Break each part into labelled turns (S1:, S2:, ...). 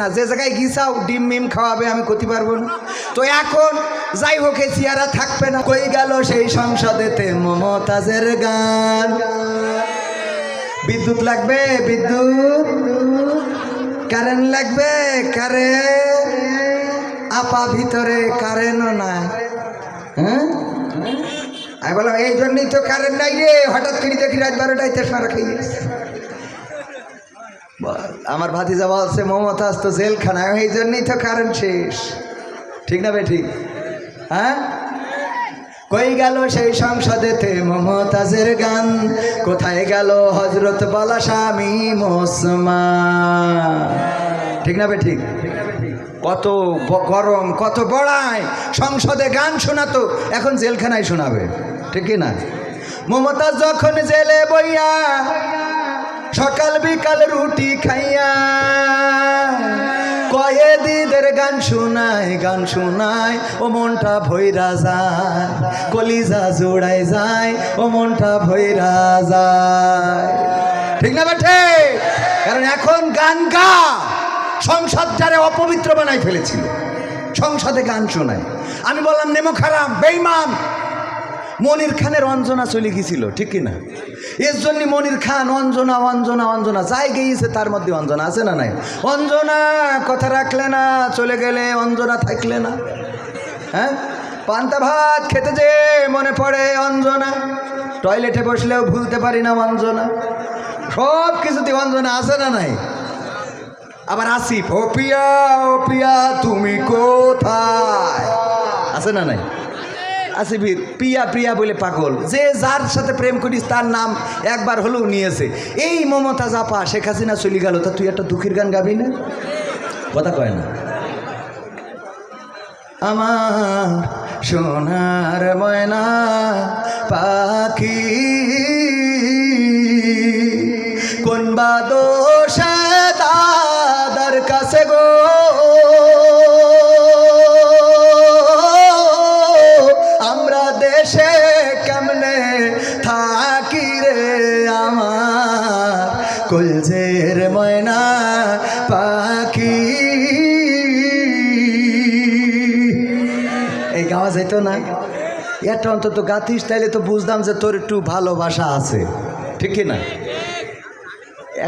S1: না যে জায়গায় গিসাও ডিম মিম খাওয়াবে আমি করতে পারব না। তো এখন যাই হোক এই চেয়ারা থাকবে না। কই গেল সেই সংসদেতে মমতাজের গান। বিদ্যুৎ লাগবে বিদ্যুৎ। কারেন্ট লাগবে কারেন্ট। আপা ভিতরে কারেন্টও নাই। হ্যাঁ? আমি বললাম এই জন্যই তো কারেন্ট নাই রে। হঠাৎ করে দেখি রাত বারোটায় তেসরা খাইয়ে বল, আমার ভাতিজা বলছে, মমতাজ তো জেলখানায়, এই জন্যই তো কারণ শেষ। ঠিক না বে ঠিক হ্যাঁ? কই গেল সেই সংসদেতে মমতাজের গান? কোথায় গেল হজরত বলা স্বামী মোসমা ঠিক না বে ঠিক কত গরম, কত বড়ায়। সংসদে গান শোনাতো, এখন জেলখানায় শোনাবে। ঠিক না? মমতাজ যখন জেলে বইয়া সকাল বিকাল রুটি খাইয়া। কয়েদিদের গান শোনায় গান শোনায় ও মনটা ভৈরা যায়, কলিজা জোড়ায় যায়, ও মনটা ভৈরা যায়। ঠিক না বেঠে? কারণ এখন গান গা, সংসদ যারে অপবিত্র বানাই ফেলেছিল, সংসদে গান শোনায়। আমি বললাম, নেমো খারাপ বেইমান মনির খানের অঞ্জনা চলে গেছিল ঠিক কি না এর জন্য মনির খান অঞ্জনা অঞ্জনা অঞ্জনা, যাই গিয়েছে তার মধ্যে অঞ্জনা আছে না নাই? অঞ্জনা, কথা রাখলে না, চলে গেলে অঞ্জনা থাকলে না। হ্যাঁ? পান্তা ভাত খেতে যে মনে পড়ে অঞ্জনা। টয়লেটে বসলেও ভুলতে পারি না অঞ্জনা। সব কিছুতে অঞ্জনা আছে না নাই? আবার আসিফ, ও পিয়া ও পিয়া, তুমি কোথায়? আছে না নাই? আসিফির প্রিয়া প্রিয়া বলে পাগল। যে যার সাথে প্রেম করিস, তার নাম একবার হলেও নিয়েছে। এই মমতা জাপা শেখ হাসিনা চলে গেল, তা তুই একটা দুঃখের গান গাবি না? কথা কয় না। আমার সোনার ময়না পাখি গাওয়া যেত না। এটা অন্তত গাতিস তাইলে তো বুঝতাম যে তোর একটু ভালোবাসা আছে। ঠিক না?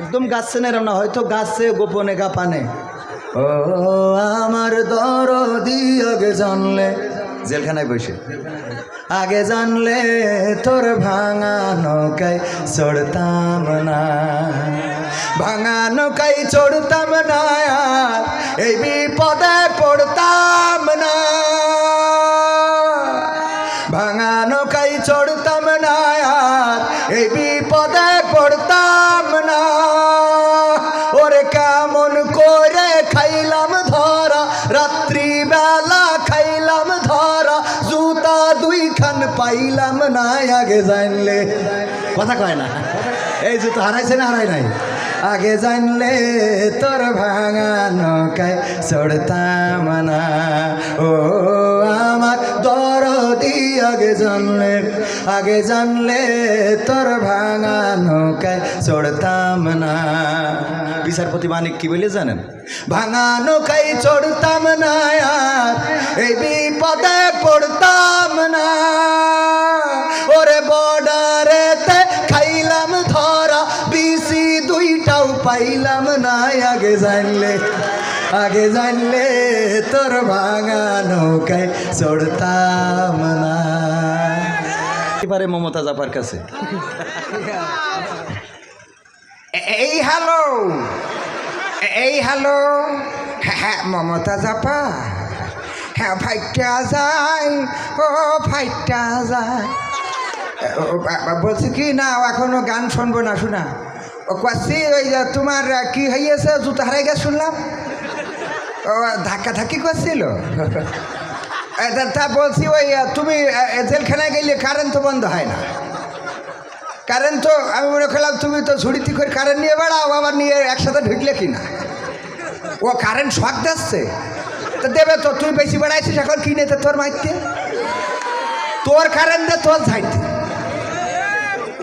S1: একদম গাচ্ছে না এরম না হয়তো গাছে গোপনে গাপানে। ও, আমার দরদি আগে জানলে। জেলখানায় বসে। আগে জানলে তোর ভাঙা নৌকায় চড়তাম না। ভাঙা নৌকায় চড়তাম না। কেমন করে খাইলাম ধরা, রাত্রিবেলা খাইলাম ধরা, জুতা দুইখান পাইলাম না, আগে জানলে। কথা কয় না? এই জুতো হারাইছে না হারাই নাই? আগে জানলে তোর ভাঙা নৌকায় চড়তাম না। ও আমার আগে জানলে আগে জানলে তোর ভাঙা নৌকায় চড়তাম না। বিচারপতি মানিক কি বলে জানেন? ভাঙা নৌকায় চড়তাম না আর এই বিপদে পড়তাম না। ওরে বর্ডারেতে খাইলাম ধরা, বিসি দুইটাও পাইলাম না। আগে জানলে আগে জানলে তোর ভাঙা নৌকায় চড়তাম না। এবারে মমতা জাপার কাছে। এই হ্যালো। এই হ্যালো। হ্যাঁ মমতা জাপা। হ্যাঁ ফাইটটা যায়। ও ফাইটটা যায়। বলছি কি? না এখনও গান শুনব না, শোনা। ও কাছি, ওই তোমার কি হইয়াছে? জুতা হারাই গেছে শুনলাম। ও ধাক্কা ধাক্কি করছিল তা- বলছি, ওই তুমি জেলখানায় গেলে কারেন্ট তো বন্ধ হয় না। কারেন্ট তো, আমি মনে করলাম তুমি তো ঝুড়িতে করে কারেন্ট নিয়ে বেড়াও, আবার নিয়ে একসাথে ঢুকলে কি না ও কারেন্ট শখ দিচ্ছে? তো দেবে তো, তুই বেশি বেড়াইছিস এখন কিনে তো তোর মাইতে। তোর কারেন্ট দে, তোর ঝাইতে।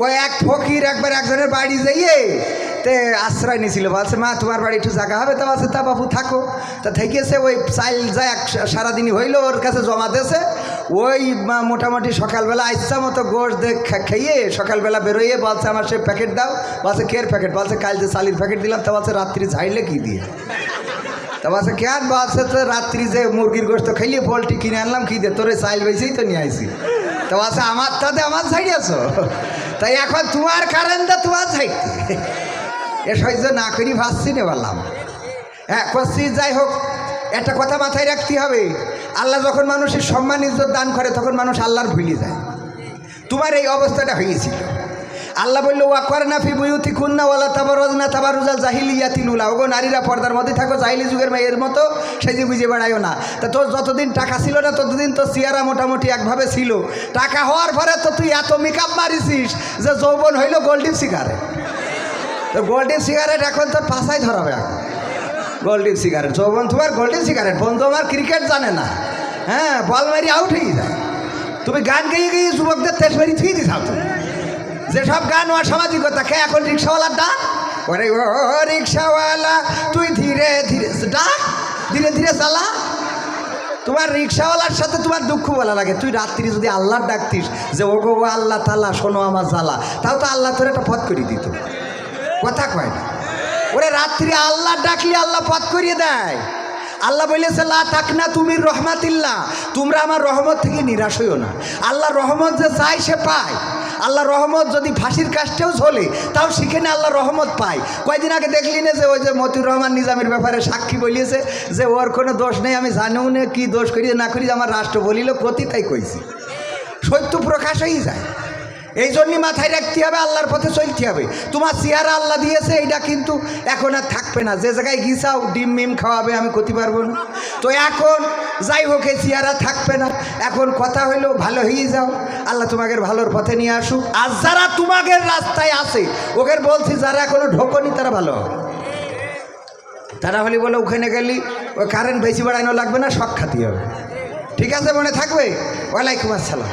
S1: ওই এক ফকির একবার একজনের বাড়ি যাইয়ে তে আশ্রয় নিয়েছিল। বলছে, মা, তোমার বাড়ি একটু জায়গা হবে, তা বলছে, তা বাবু, থাকো। তা থেকেছে ওই চাইল যায় এক সারাদিনই হইল, ওর কাছে জমা দিয়েছে। ওই মোটামুটি সকালবেলা ইচ্ছা মতো গোশ দেখ খেয়ে সকালবেলা বেরোইয়ে বলছে, আমার সে প্যাকেট দাও। বলছে, কের প্যাকেট? বলছে, কাল যে চালির প্যাকেট দিলাম। তা বলছে, রাত্রি ঝাইলে কি দিয়ে? তা বলছে কেন বলছে, তো রাত্রি যে মুরগির গোস্ত খাইলে পোলট্রি কিনে আনলাম, কি দিয়ে তোরে চাইল বেশি তো নিয়ে আইসি তো বলছে, আমার তাতে আমার সাইড আছো তাই এখন তোমার কারেন্ট তোমার সাইড এ সহ্য না করি ভাবছি নে বললাম। হ্যাঁ করছি, যাই হোক, একটা কথা মাথায় রাখতে হবে। আল্লাহ যখন মানুষের সম্মান, ইজ্জত দান করে, তখন মানুষ আল্লাহর ভুলে যায়। তোমার এই অবস্থাটা হয়েছিল। আল্লাহ বলল, ওয়া করে না ফি বুয়ুতি কুন্না ওয়ালা তাবারজ না তাবারুজাল জাহিলিয়াতিলুলা ওগো নারীরা পর্দার মধ্যে থাকো, জাহিলি যুগের মেয়ের মতো সেজে বুঝে বেড়াইও না। তা তোর যতদিন টাকা ছিল না, ততদিন তো চেয়ারা মোটামুটি একভাবে ছিল। টাকা হওয়ার পরে তো তুই এত মেকআপ মারিছিস যে যৌবন হইল গোল্ডিপ সিগারেট তো গোল্ডেন সিগারেট এখন তোর পাশায় ধরাবে। গোল্ডেন সিগারেট যৌবন তোমার গোল্ডেন সিগারেট বন্ধু আমার ক্রিকেট জানে না। হ্যাঁ বল মারি আউট হয়ে যায়। তুমি গান গেয়ে গিয়ে যুবকদের তেজ মারি থুয়ে দিছাও তুমি। যেসব গান ও সামাজিকতা, কে এখন রিক্সাওয়ালার ডাক? ওরে ও রিক্সাওয়ালা, তুই ধীরে ধীরে ডাক, ধীরে ধীরে চালা। তোমার রিক্সাওয়ালার সাথে তোমার দুঃখ বলা লাগে। তুই রাত্রি যদি আল্লাহর ডাকতিস যে ও গো আল্লাহ তালা, শোনো আমার জ্বালা। তাও তো আল্লাহ তোর একটা পথ করে দিত। কথা কয় না। ওরে রাত্রি আল্লাহ ডাকলে, আল্লাহ পথ করিয়ে দেয়। আল্লাহ বলেছে, লা থাক না তুমি রহমাতিল্লাহ। তোমরা আমার রহমত থেকে নিরাশ হইও না। আল্লাহ রহমত যে চায়, সে পায়। আল্লাহ রহমত যদি ফাঁসির কাজটাও চলে, তাও সেখানে আল্লাহ রহমত পায়। কয়দিন আগে দেখলি না যে ওই যে মতিউর রহমান নিজামের ব্যাপারে সাক্ষী বলিয়েছে যে, ওর কোনো দোষ নেই, আমি জানিও না কি দোষ করি, না করি, আমার রাষ্ট্র বলিল কতি তাই কইছি। সত্য প্রকাশ হয়েই যায়। এই জন্যই মাথায় রাখতে হবে, আল্লাহর পথে চলতে হবে। তোমার চেহারা আল্লাহ দিয়েছে, এইটা কিন্তু এখন আর থাকবে না। যে জায়গায় গিসাও ডিম মিম খাওয়াবে, আমি করতে পারব না। তো এখন যাই হোক, এই চেহারা থাকবে না। এখন কথা হইল ভালো হয়ে যাও। আল্লাহ তোমাকে ভালোর পথে নিয়ে আসুক। আর যারা তোমাদের রাস্তায় আসে ওকে বলছি, যারা এখনও ঢোকনি, তারা ভালো হবে। তারা হলে বলে ওখানে গেলি, ওই কারেন্ট বেশি বাড়ানো লাগবে না শখ খাতি হবে। ঠিক আছে, মনে থাকবে? ওয়ালাইকুম আসসালাম।